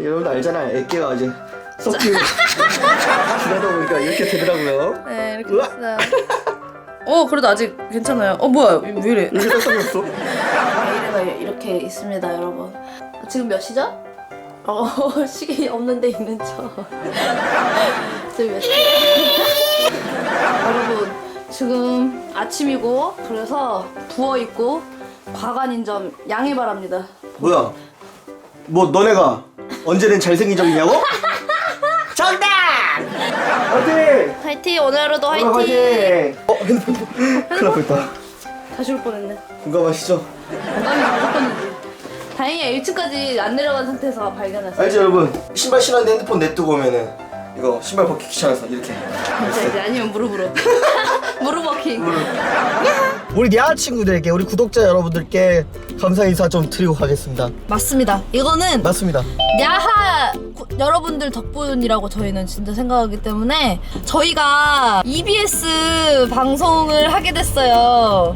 여러분 알잖아요. 애깨가 이제 썩기 지나다 보니까 이렇게 되더라고요. 네, 이렇게 우와. 됐어요. 어, 그래도 아직 괜찮아요. 어, 뭐야, 왜 이래? 이렇게 딱딱이 없어. 에일가 이렇게 있습니다, 여러분. 지금 몇 시죠? 어, 시계 없는데 있는 척. 지금 몇 시? 여러분, 지금 아침이고, 그래서 부어있고, 과관인 점 양해 바랍니다. 뭐야? 뭐 너네가 언제는 잘생긴 적이냐고? 정답! 화이팅! 화이팅! 오늘 하루도 어, 화이팅! 화이팅! 어 핸드폰 큰일 날 뻔했다. 다시 올 뻔했네. 공감하시죠? 다행히 1층까지 안 내려간 상태에서 발견했어. 알지 여러분 신발 신었는데 핸드폰 냅두고 오면은 이거 신발 벗기 귀찮아서 이렇게 이제 아니면 무릎으로. 무릎 워킹. 우리 야친구들에게 우리 구독자 여러분들께 감사 인사 좀 드리고 가겠습니다 맞습니다. 이거는 맞습니다 야하 구- 여러분들 덕분이라고 저희는 진짜 생각하기 때문에 저희가 EBS 방송을 하게 됐어요.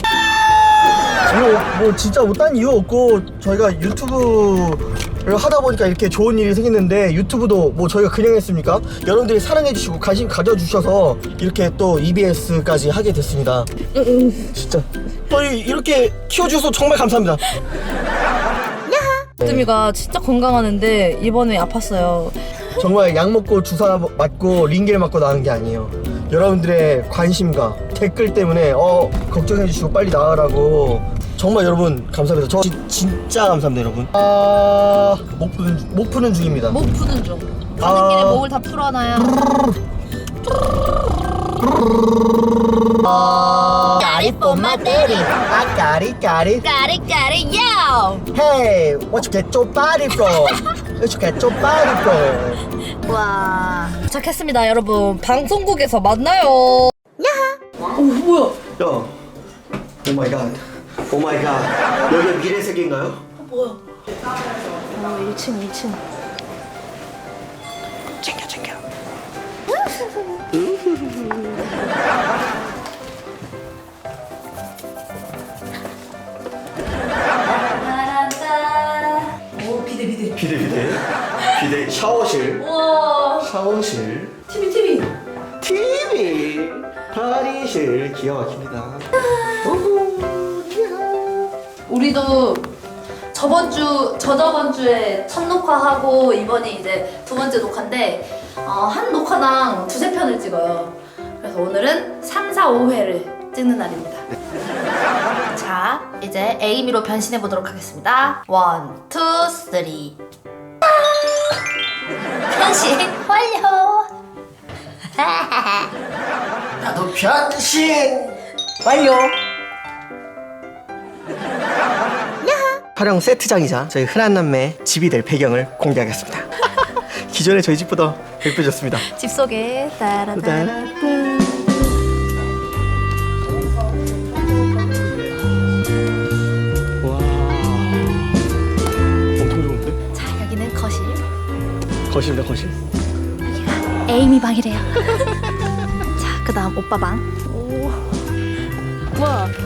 뭐, 뭐 진짜 못한 이유 없고 저희가 유튜브를 하다 보니까 이렇게 좋은 일이 생겼는데 유튜브도 뭐 저희가 그냥 했습니까? 여러분들이 사랑해주시고 관심 가져주셔서 이렇게 또 EBS까지 하게 됐습니다 진짜 저희 이렇게 키워주셔서 정말 감사합니다 뜨미가 진짜 건강하는데 이번에 아팠어요. 정말 약 먹고 주사 맞고 링겔 맞고 나는 게 아니에요. 여러분들의 관심과 댓글 때문에 어 걱정해 주시고 빨리 나으라고 정말 여러분 감사합니다. 저 지- 진짜 감사합니다, 여러분. 아못 푸는 중- 못 푸는 중입니다. 목 푸는 중. 가는 아. 길에 목을 다 풀어놔야. 까 리 뽐마 때리 아 까리 까리 까리 까리 요. Hey, what you get your body from? What you get your body from? 와. 도착했습니다, 여러분. 방송국에서 만나요. 야하. 오 뭐야? 야, 오 마이 갓, 오 마이 갓. 여기 미래 세계인가요? 뭐야? 어 1층 2층. 챙겨 챙겨. 우와. 샤워실 TV TV. TV 탈의실 기가 막힙니다. 오호, 이야. 우리도 저번 주 저저번 주에 첫 녹화하고 이번이 이제 두 번째 녹화인데 어, 한 녹화당 두세 편을 찍어요. 그래서 오늘은 3, 4, 5회를 찍는 날입니다. 자, 이제 에이미로 변신해 보도록 하겠습니다. 원, 투, 쓰리. 변신 완료. 나도 변신 완료. 촬영 세트장이자 저희 흔한 남매 집이 될 배경을 공개하겠습니다. 기존에 저희 집보다 100배 좋습니다. 집 속에 따라따라. 따 거실입니다, 거실. 에이미 방이래요. 자, 그다음 오빠 방. 오. 뭐야?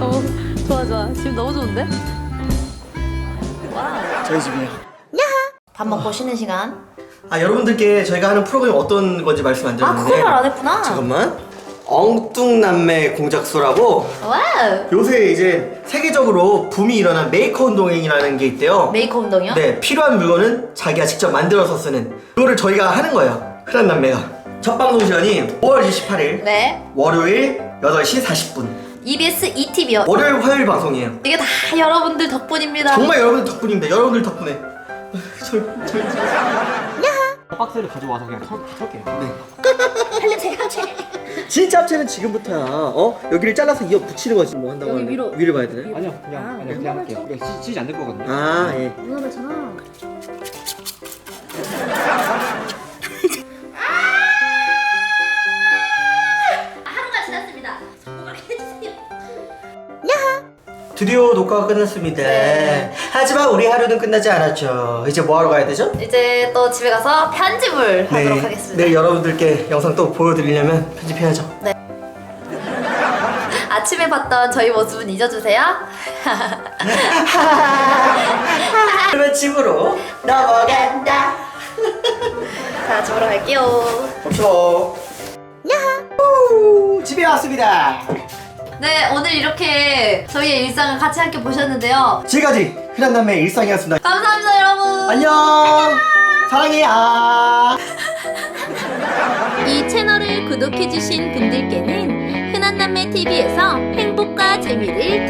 어, 좋아 좋아. 지금 너무 좋은데? 와. 저희 집이에요. 밥 먹고 쉬는 시간. 아 여러분들께 저희가 하는 프로그램 어떤 건지 말씀 안 아, 드렸는데 그걸 말 안 했구나. 잠깐만 엉뚱남매 공작소라고 와우. 요새 이제 세계적으로 붐이 일어난 메이커 운동이라는 게 있대요 메이커 운동이요? 네 필요한 물건은 자기가 직접 만들어서 쓰는 그거를 저희가 하는 거예요 흔한 남매가 첫 방송 시간이 5월 28일 네. 월요일 8시 40분 EBS ETV요. 월요일 화요일 방송이에요 이게 다 여러분들 덕분입니다. 정말 여러분들 덕분입니다 여러분들 덕분에 절, 절, 절. 박스를 가져와서 그냥 털, 털게요. 할래 제가 제일. 진짜 합체는 지금부터야. 어? 여기를 잘라서 이어 붙이는 거지 뭐 한다고 여기 하면. 위로. 위를 봐야 되네. 아니요, 그냥, 아, 아니요, 그냥 할게요. 이거 찌- 찌지 않을 거거든요. 아 예. 누나잖아. 하 드디어 녹화가 끝났습니다. 네. 하지만 우리 하루는 끝나지 않았죠. 이제 뭐 하러 가야 되죠? 이제 또 집에 가서 편집을 하도록 하겠습니다. 네, 여러분들께 영상 또 보여드리려면 편집해야죠. 아침에 봤던 저희 모습은 잊어주세요. 그러면 집으로 넘어간다. 자, 집으로 갈게요. 멈춰. 야호! 집에 왔습니다. 네, 오늘 이렇게 저희의 일상을 같이 함께 보셨는데요. 지금까지 흔한 남매의 일상이었습니다. 감사합니다, 여러분. 안녕. 사랑해. 아. 이 채널을 구독해주신 분들께는 흔한 남매 TV에서 행복과 재미를